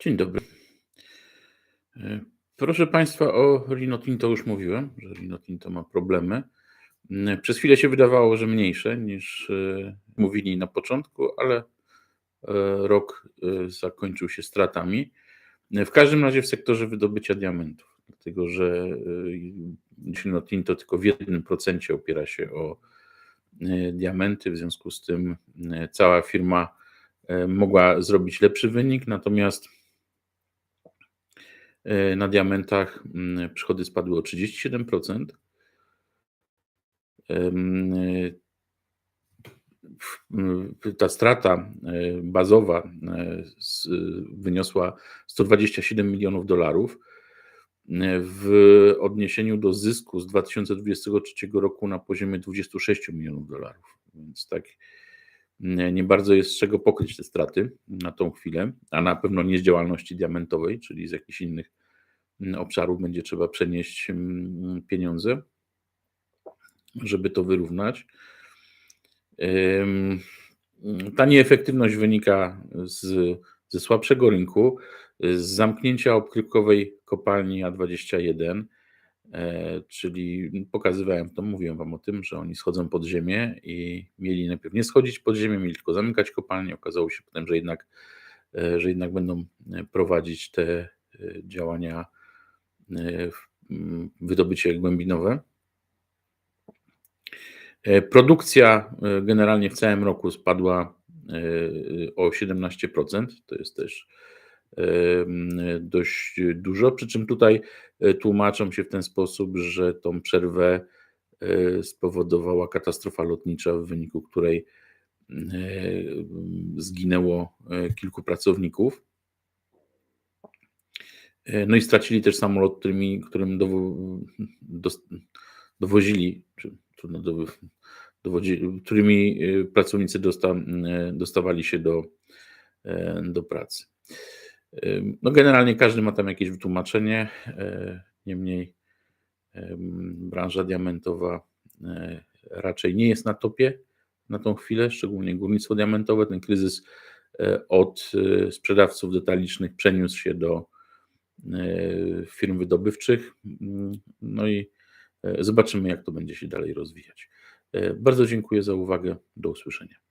Dzień dobry. E, Proszę Państwa, o Rio Tinto już mówiłem, że Rio Tinto ma problemy. Mm, Przez chwilę się wydawało, że mniejsze niż e, mówili na początku, ale e, rok zakończył się stratami. W każdym razie w sektorze wydobycia diamentów, dlatego że e, Rio Tinto tylko w 1% opiera się o diamenty, w związku z tym cała firma mogła zrobić lepszy wynik, natomiast na diamentach mm, przychody spadły o 37%. Em, e, w- w- Ta strata e, bazowa e, wyniosła 127 milionów dolarów e, w odniesieniu do zysku z 2023 roku na poziomie 26 milionów dolarów. Więc tak nie bardzo jest z czego pokryć te straty na tą chwilę, a na pewno nie z działalności diamentowej, czyli z jakichś innych mm, obszarów będzie trzeba przenieść mm, pieniądze, żeby to wyrównać. Ta nieefektywność wynika z, ze słabszego rynku, z zamknięcia obkrykowej kopalni A21, e, czyli pokazywałem to, mówiłem Wam o tym, że oni schodzą pod ziemię i mieli najpierw nie schodzić pod ziemię, mieli tylko zamykać kopalnię. Okazało się potem, że jednak, e, że jednak będą e, prowadzić te e, działania e, wydobycie głębinowe. E, Produkcja e, generalnie w całym roku spadła e, o 17%. To jest też e, dość dużo. Przy czym tutaj e, tłumaczą się w ten sposób, że tą przerwę e, spowodowała katastrofa lotnicza, w wyniku której e, zginęło kilku pracowników. No i stracili też samolot, którymi, którym dowo, dos, dowozili, czy trudno do, dowodzi, którymi pracownicy dosta, dostawali się do, do pracy. No generalnie każdy ma tam jakieś wytłumaczenie, e, niemniej em, branża diamentowa e, raczej nie jest na topie na tą chwilę, szczególnie górnictwo diamentowe. Ten kryzys e, od sprzedawców detalicznych przeniósł się do firm wydobywczych. Mm, No i zobaczymy, jak to będzie się dalej rozwijać. Bardzo dziękuję za uwagę. Do usłyszenia.